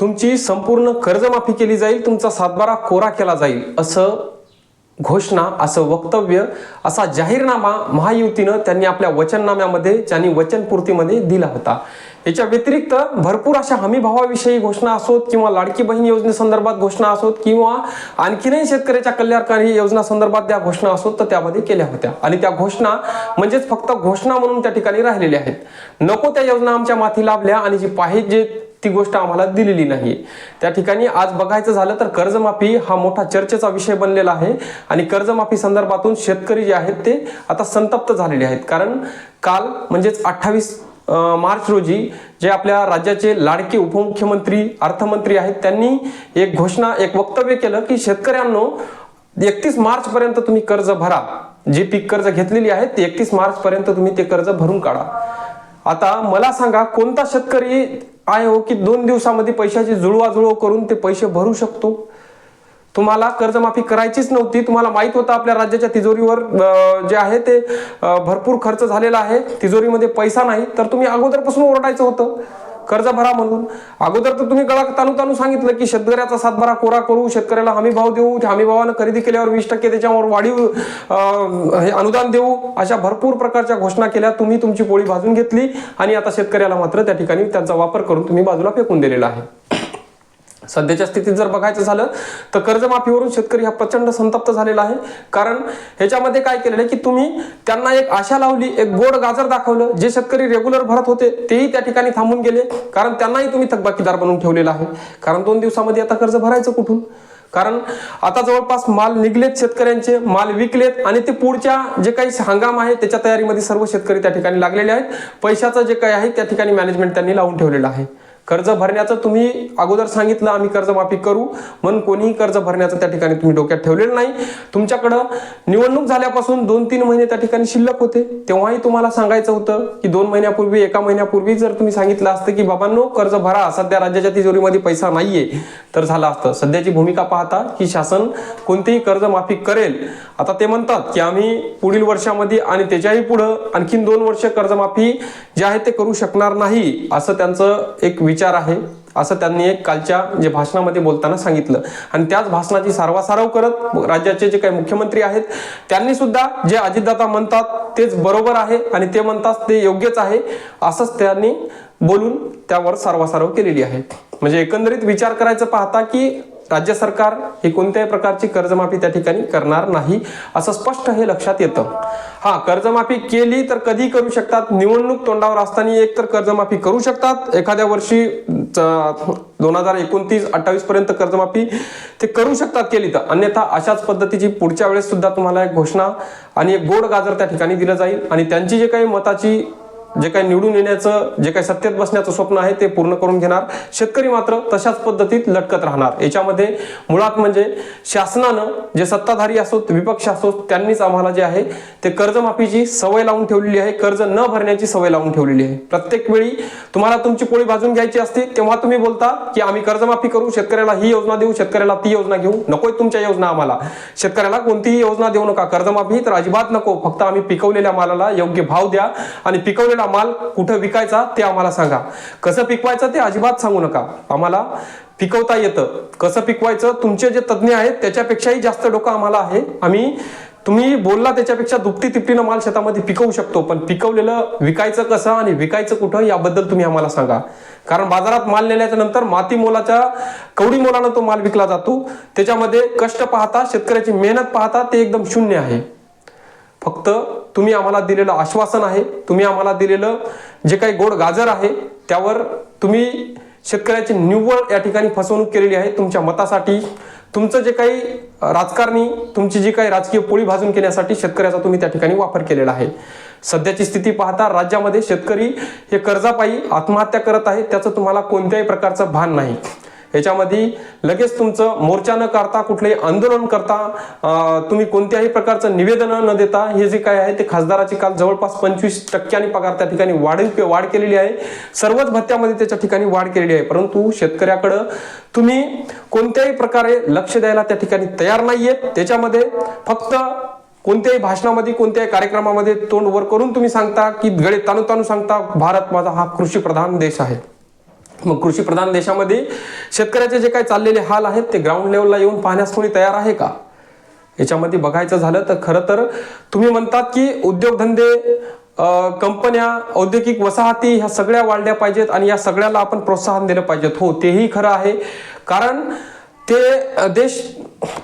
तुमची संपूर्ण कर्जमाफी केली जाईल तुमचा सातबारा कोरा केला जाईल असं घोषणा असं वक्तव्य असा जाहीरनामा महायुतीनं त्यांनी आपल्या वचननाम्यामध्ये त्यांनी वचनपूर्तीमध्ये दिला होता. याच्या व्यतिरिक्त भरपूर अशा हमीभावाविषयी घोषणा असोत किंवा लाडकी बहीण योजनेसंदर्भात घोषणा असोत किंवा आणखीनही शेतकऱ्याच्या कल्याणकारी योजना संदर्भात त्या घोषणा असोत तर त्यामध्ये केल्या होत्या. आणि त्या घोषणा म्हणजेच फक्त घोषणा म्हणून त्या ठिकाणी राहिलेल्या आहेत. नको त्या योजना आमच्या माथी लाभल्या आणि जी पाहिजे ती गोष्ट आम्हाला दिलेली नाही. त्या ठिकाणी आज बघायचं झालं तर कर्जमाफी हा मोठा चर्चेचा विषय बनलेला आहे. आणि कर्जमाफी संदर्भातून शेतकरी जे आहेत ते आता संतप्त झालेले आहेत. कारण काल म्हणजेच अठ्ठावीस मार्च रोजी जे आपल्या राज्याचे लाडके उपमुख्यमंत्री अर्थमंत्री आहेत त्यांनी एक घोषणा एक वक्तव्य केलं की शेतकऱ्यांनो एकतीस मार्च पर्यंत तुम्ही कर्ज भरा. जे पीक कर्ज घेतलेली आहेत ते एकतीस मार्च पर्यंत तुम्ही ते कर्ज भरून काढा. आता मला सांगा कोणता शेतकरी आहे हो की दोन दिवसामध्ये पैशाची जुळवाजुळव करून ते पैसे भरू शकतो. तुम्हाला कर्जमाफी करायचीच नव्हती. तुम्हाला माहीत होतं आपल्या राज्याच्या तिजोरीवर जे आहे ते भरपूर खर्च झालेला आहे. तिजोरीमध्ये पैसा नाही. तर तुम्ही अगोदरपासून ओरडायचं होतं. कर्ज भरा म्हणून. अगोदर तर तुम्ही गळा ताणू ताणू सांगितलं की शेतकऱ्याचा सातबारा कोरा करू शेतकऱ्याला हमी भाव देऊ त्या हमी भावानं खरेदी केल्यावर वीस टक्के त्याच्यावर वाढीव हे अनुदान देऊ अशा भरपूर प्रकारच्या घोषणा केल्या. तुम्ही तुमची पोळी भाजून घेतली आणि आता शेतकऱ्याला मात्र त्या ठिकाणी त्यांचा वापर करून तुम्ही बाजूला फेकून दिलेला आहे. सध्याच्या स्थितीत जर बघायचं झालं तर कर्जमाफीवरून शेतकरी हा प्रचंड संतप्त झालेला आहे. कारण ह्याच्यामध्ये काय केलेलं आहे की तुम्ही त्यांना एक आशा लावली एक गोड गाजर दाखवलं जे शेतकरी रेग्युलर भरत होते तेही त्या ठिकाणी थांबून गेले. कारण त्यांनाही तुम्ही थकबाकीदार बनवून ठेवलेला आहे. कारण दोन दिवसामध्ये आता कर्ज भरायचं कुठून? कारण आता जवळपास माल निघलेत शेतकऱ्यांचे माल विकलेत आणि ते पुढच्या जे काही हंगाम आहे त्याच्या तयारीमध्ये सर्व शेतकरी त्या ठिकाणी लागलेले आहेत. पैशाचं जे काही आहे त्या ठिकाणी मॅनेजमेंट त्यांनी लावून ठेवलेलं आहे. कर्ज भरण्याचं तुम्ही अगोदर सांगितलं आम्ही कर्जमाफी करू. म्हणून कोणीही कर्ज भरण्याचं त्या ठिकाणी तुम्ही डोक्यात ठेवलेलं नाही. तुमच्याकडं निवडणूक झाल्यापासून दोन तीन महिने त्या ठिकाणी शिल्लक होते. तेव्हाही तुम्हाला सांगायचं होतं की दोन महिन्यापूर्वी एका महिन्यापूर्वी जर तुम्ही सांगितलं असतं की बाबांनो कर्ज भरा. सध्या राज्याच्या तिजोरीमध्ये पैसा नाहीये. तर झालं असतं. सध्याची भूमिका पाहता की शासन कोणतेही कर्जमाफी करेल. आता ते म्हणतात की आम्ही पुढील वर्षामध्ये आणि त्याच्याही पुढं आणखीन दोन वर्ष कर्जमाफी जे आहे ते करू शकणार नाही असं त्यांचं एक विचार आहे असं त्यांनी एक कालच्या जे भाषणामध्ये बोलताना सांगितलं. आणि त्याच भाषणाची सारवासारव करत राज्याचे जे काही मुख्यमंत्री आहेत त्यांनी सुद्धा जे अजितदादा म्हणतात तेच बरोबर आहे आणि ते म्हणतात ते योग्यच आहे असंच त्यांनी बोलून त्यावर सारवासारव केलेली आहे. म्हणजे एकंदरीत विचार करायचं पाहता की राज्य सरकार हे कोणत्याही प्रकारची कर्जमाफी त्या ठिकाणी करणार नाही असं स्पष्ट हे लक्षात येतं. हा कर्जमाफी केली तर कधी करू शकतात. निवडणूक तोंडावर असताना एक तर कर्जमाफी करू शकतात. एखाद्या वर्षी दोन हजार एकोणतीस अठ्ठावीस पर्यंत कर्जमाफी ते करू शकतात केली तर. अन्यथा अशाच पद्धतीची पुढच्या वेळेस सुद्धा तुम्हाला एक घोषणा आणि एक गोड गाजर त्या ठिकाणी दिलं जाईल. आणि त्यांची जे काही मताची जे काही निवडून येण्याचं जे काही सत्तेत बसण्याचं स्वप्न आहे ते पूर्ण करून घेणार. शेतकरी मात्र तशाच पद्धतीत लटकत राहणार. याच्यामध्ये मुळात म्हणजे शासनानं जे सत्ताधारी असोत विपक्ष असोत त्यांनीच आम्हाला जे आहे ते कर्जमाफीची सवय लावून ठेवलेली आहे. कर्ज न भरण्याची सवय लावून ठेवलेली आहे. प्रत्येक वेळी तुम्हाला तुमची पोळी भाजून घ्यायची असते तेव्हा तुम्ही बोलता की आम्ही कर्जमाफी करू शेतकऱ्याला ही योजना देऊ शेतकऱ्याला ती योजना घेऊ. नकोय तुमच्या योजना आम्हाला. शेतकऱ्याला कोणतीही योजना देऊ नका. कर्जमाफी तर अजिबात नको. फक्त आम्ही पिकवलेल्या मालाला योग्य भाव द्या आणि पिकवलेला माल कुठं विकायचा ते आम्हाला सांगा. कसं पिकवायचं ते अजिबात सांगू नका. आम्हाला पिकवता येतं. कसं पिकवायचं तुमचे जे तज्ज्ञ आहेत त्याच्यापेक्षाही जास्त डोकं आम्हाला आहे. आम्ही तुम्ही बोलला त्याच्यापेक्षा दुपटी तिपटीनं माल शेतामध्ये पिकवू शकतो पण पिकवलेलं विकायचं कसं आणि विकायचं कुठं याबद्दल तुम्ही आम्हाला सांगा. कारण बाजारात माल नेल्याच्या नंतर माती मोलाच्या कवडी मोलानं तो माल विकला जातो. त्याच्यामध्ये कष्ट पाहता शेतकऱ्याची मेहनत पाहता ते एकदम शून्य आहे. फक्त तुम्ही आम्हाला दिलेलं आश्वासन आहे तुम्ही आम्हाला दिलेलं जे काही गोड गाजर आहे त्यावर तुम्ही शेतकऱ्याची निव्वळ या ठिकाणी फसवणूक केलेली आहे तुमच्या मतासाठी. तुमचं जे काही राजकारणी तुमची जी काही राजकीय पोळी भाजून घेण्यासाठी शेतकऱ्याचा तुम्ही त्या ठिकाणी वापर केलेला आहे. सध्याची स्थिती पाहता राज्यामध्ये शेतकरी हे कर्जापायी आत्महत्या करत आहे त्याचं तुम्हाला कोणत्याही प्रकारचं भान नाही. याच्यामध्ये लगेच तुमचं मोर्चा न करता कुठलंही आंदोलन करता तुम्ही कोणत्याही प्रकारचं निवेदन न देता हे जे काय आहे ते खासदाराची काल जवळपास पंचवीस टक्क्यांनी पगार त्या ठिकाणी वाढ वाढ केलेली आहे. सर्वच भत्त्यामध्ये त्याच्या ठिकाणी वाढ केलेली आहे. परंतु शेतकऱ्याकडं तुम्ही कोणत्याही प्रकारे लक्ष द्यायला त्या ठिकाणी तयार नाहीयेत त्याच्यामध्ये फक्त कोणत्याही भाषणामध्ये कोणत्याही कार्यक्रमामध्ये तोंड वर करून तुम्ही सांगता की गळे ताणू ताणू सांगता भारत माझा हा कृषी प्रधान देश आहे. मग कृषी प्रधान देशामध्ये शेतकऱ्याचे जे काही चाललेले हाल आहेत ते ग्राउंड लेवलला येऊन पाहण्यास कोणी तयार आहे का? याच्यामध्ये बघायचं झालं तर खरं तर तुम्ही म्हणतात की उद्योगधंदे कंपन्या औद्योगिक वसाहती ह्या सगळ्या वाढल्या पाहिजेत आणि या सगळ्याला आपण प्रोत्साहन दिलं पाहिजेत. हो तेही खरं आहे. कारण ते देश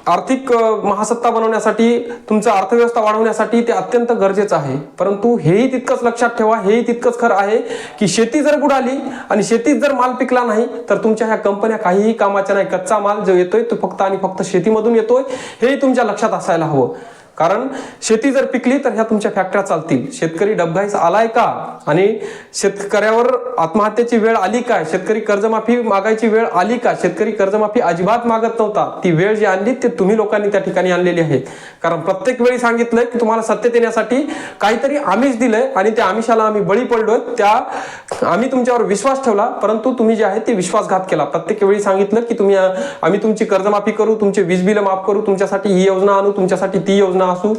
आर्थिक महासत्ता बनवण्यासाठी तुमचं अर्थव्यवस्था वाढवण्यासाठी ते अत्यंत गरजेचं आहे. परंतु हेही तितकंच लक्षात ठेवा हेही तितकंच खरं आहे की शेती जर बुडाली आणि शेतीत जर माल पिकला नाही तर तुमच्या ह्या कंपन्या काहीही कामाच्या नाही. कच्चा माल जो येतोय तो फक्त आणि फक्त शेतीमधून येतोय हेही तुमच्या लक्षात असायला हवं. कारण शेती जर पिकली तर ह्या तुमच्या फॅक्टऱ्या चालतील. शेतकरी डबघाईस आलाय का? आणि शेतकऱ्यावर आत्महत्येची वेळ आली काय शेतकरी कर्जमाफी मागायची वेळ आली का? शेतकरी कर्जमाफी अजिबात मागत नव्हता. ती वेळ जी आणली ते तुम्ही लोकांनी त्या ठिकाणी आणलेली आहे. कारण प्रत्येक वेळी सांगितलंय की तुम्हाला सत्य देण्यासाठी काहीतरी आमिष दिलंय आणि त्या आमिषाला आम्ही बळी पडलोय. त्या आम्ही तुमच्यावर विश्वास ठेवला परंतु तुम्ही जे आहे ते विश्वासघात केला. प्रत्येक वेळी सांगितलं की तुम्ही आम्ही तुमची कर्जमाफी करू तुमचे वीज बिल माफ करू तुमच्यासाठी ही योजना आणू तुमच्यासाठी ती योजना असू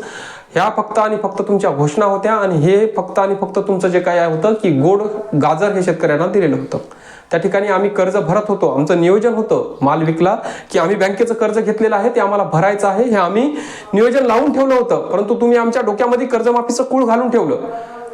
ह्या फक्त आणि फक्त तुमच्या घोषणा होत्या आणि हे फक्त आणि फक्त तुमचं जे काय होतं की गोड गाजर हे शेतकऱ्यांना दिलेलं होतं. त्या ठिकाणी आम्ही कर्ज भरत होतो. आमचं नियोजन होतं माल विकला की आम्ही बँकेचं कर्ज घेतलेलं आहे ते आम्हाला भरायचं आहे हे आम्ही नियोजन लावून ठेवलं होतं. परंतु तुम्ही आमच्या डोक्यामध्ये कर्जमाफीचं कूळ घालून ठेवलं.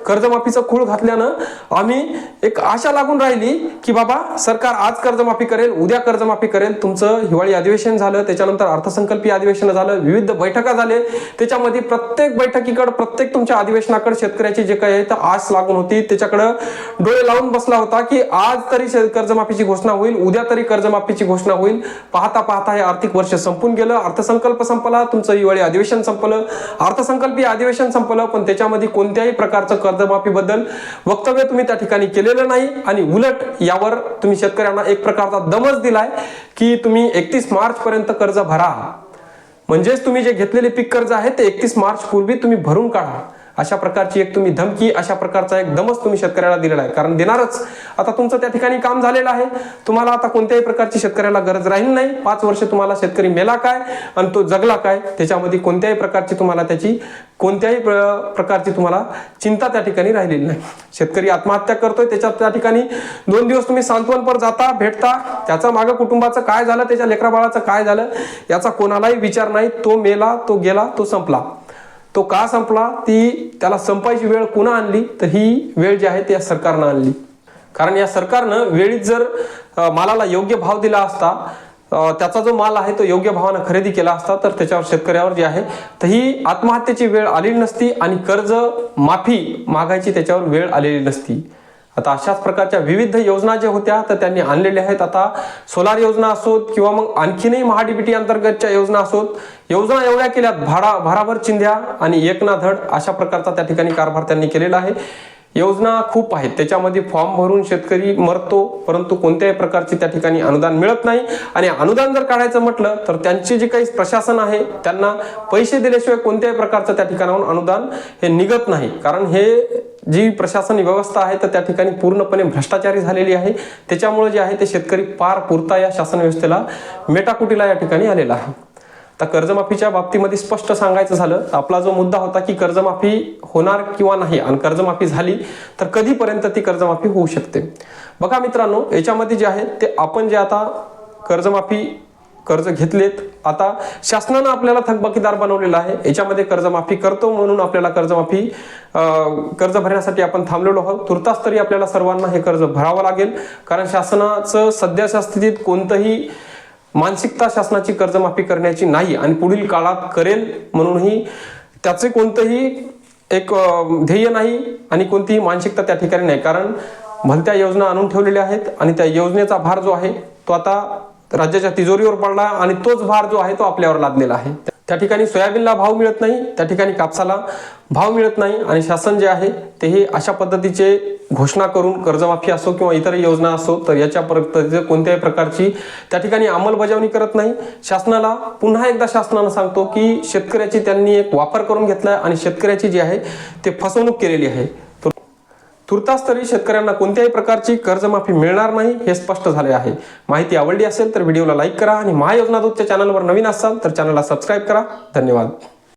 कर्जमाफीचं खूळ घातल्यानं आम्ही एक आशा लागून राहिली की बाबा सरकार आज कर्जमाफी करेल उद्या कर्जमाफी करेल. तुमचं हिवाळी अधिवेशन झालं त्याच्यानंतर अर्थसंकल्पीय अधिवेशन झालं विविध बैठका झाले. त्याच्यामध्ये प्रत्येक बैठकीकडे प्रत्येक तुमच्या अधिवेशनाकडे शेतकऱ्याची जे काही आहे तर आस लागून होती. त्याच्याकडं डोळे लावून बसला होता की आज तरी शे- कर्जमाफीची घोषणा होईल उद्या तरी कर्जमाफीची घोषणा होईल. पाहता पाहता हे आर्थिक वर्ष संपून गेलं. अर्थसंकल्प संपला तुमचं हिवाळी अधिवेशन संपलं. अर्थसंकल्पीय अधिवेशन संपलं पण त्याच्यामध्ये कोणत्याही प्रकारचं कर्जमाफीबद्दल वक्तव्य तुम्ही त्या ठिकाणी केलेलं नाही आणि उलट यावर तुम्ही शेतकऱ्यांना एक प्रकारचा दमच दिलाय की तुम्ही एकतीस मार्च पर्यंत कर्ज भरा. म्हणजेच तुम्ही जे घेतलेले पीक कर्ज आहे ते एकतीस मार्च पूर्वी तुम्ही भरून काढा. अशा प्रकारची एक तुम्ही धमकी अशा प्रकारचा एक दमच तुम्ही शेतकऱ्याला दिलेला आहे. कारण देणारच. आता तुमचं त्या ठिकाणी काम झालेलं आहे. तुम्हाला आता कोणत्याही प्रकारची शेतकऱ्याला गरज राहील नाही. पाच वर्ष तुम्हाला शेतकरी मेला काय आणि तो जगला काय त्याच्यामध्ये कोणत्याही प्रकारची तुम्हाला त्याची कोणत्याही प्र- प्रकारची तुम्हाला चिंता त्या ठिकाणी राहिलेली नाही. शेतकरी आत्महत्या करतोय त्याच्या त्या ठिकाणी दोन दिवस तुम्ही सांत्वनपर जाता भेटता. त्याचा मागं कुटुंबाचं काय झालं त्याच्या लेकराबाळाचं काय झालं याचा कोणालाही विचार नाही. तो मेला तो गेला तो संपला. तो का संपला? ती त्याला संपायची वेळ कुणा आणली? तर ही वेळ जी आहे ती या सरकारनं आणली. कारण या सरकारनं वेळीत जर मालाला योग्य भाव दिला असता त्याचा जो माल आहे तो योग्य भावानं खरेदी केला असता तर त्याच्यावर शेतकऱ्यावर जे आहे तर ही आत्महत्येची वेळ आलेली नसती आणि कर्ज माफी मागायची त्याच्यावर वेळ आलेली नसती. आता अशाच प्रकारच्या विविध योजना ज्या होत्या तर त्यांनी आणलेल्या आहेत. आता सोलार योजना असोत किंवा मग आणखीनही महाडीबीटी अंतर्गतच्या योजना असोत योजना एवढ्या केल्यात भाडा भाराभर चिंध्या आणि एक ना धड अशा प्रकारचा त्या ठिकाणी कारभार त्यांनी केलेला आहे. योजना खूप आहेत. त्याच्यामध्ये फॉर्म भरून शेतकरी मरतो परंतु कोणत्याही प्रकारचे त्या ठिकाणी अनुदान मिळत नाही. आणि अनुदान जर काढायचं म्हटलं तर त्यांचे जे काही प्रशासन आहे त्यांना पैसे दिल्याशिवाय कोणत्याही प्रकारचं त्या ठिकाणाहून अनुदान हे निघत नाही. कारण हे जी प्रशासन व्यवस्था आहे तर त्या ठिकाणी पूर्णपणे भ्रष्टाचारी झालेली आहे. त्याच्यामुळे जे आहे ते शेतकरी पार पुरता या शासन व्यवस्थेला मेटाकुटीला या ठिकाणी आलेला आहे. आता कर्जमाफीच्या बाबतीमध्ये स्पष्ट सांगायचं झालं तर आपला जो मुद्दा होता की कर्जमाफी होणार किंवा नाही आणि कर्जमाफी झाली तर कधीपर्यंत ती कर्जमाफी होऊ शकते? बघा मित्रांनो याच्यामध्ये जे आहे ते आपण जे आता कर्जमाफी कर्ज घेतलेत. आता शासनानं आपल्याला थकबाकीदार बनवलेला आहे. याच्यामध्ये कर्जमाफी करतो म्हणून आपल्याला कर्जमाफी कर्ज भरण्यासाठी आपण थांबलेलो आहोत. तुर्तास तरी आपल्याला सर्वांना हे कर्ज भरावं लागेल. कारण शासनाचं सध्याच्या स्थितीत कोणतंही मानसिकता शासनाची कर्जमाफी करण्याची नाही आणि पुढील काळात करेल म्हणूनही त्याचे कोणतंही एक ध्येय नाही आणि कोणतीही मानसिकता त्या ठिकाणी नाही. कारण भलत्या योजना आणून ठेवलेल्या आहेत आणि त्या योजनेचा भार जो आहे तो आता राज्याच्या तिजोरीवर पडला आणि तोच भार जो आहे तो आपल्यावर लादलेला आहे. त्या ठिकाणी सोयाबीनला भाव मिळत नाही त्या ठिकाणी कापसाला भाव मिळत नाही आणि शासन जे आहे ते हे अशा पद्धतीचे घोषणा करून कर्जमाफी असो किंवा इतर योजना असो तर याच्या पद्धतीचे कोणत्याही प्रकारची त्या ठिकाणी अंमलबजावणी करत नाही. शासनाला पुन्हा एकदा शासनानं सांगतो की शेतकऱ्याची त्यांनी एक वापर करून घेतला आणि शेतकऱ्याची जी आहे ते फसवणूक केलेली आहे. तुर्तास तरी शेतकऱ्यांना कोणत्याही प्रकारची कर्जमाफी मिळणार नाही हे स्पष्ट झाले आहे. माहिती आवडली असेल तर व्हिडिओला लाईक करा आणि महायोजना दूतच्या चॅनलवर नवीन असाल तर चॅनलला सबस्क्राईब करा. धन्यवाद.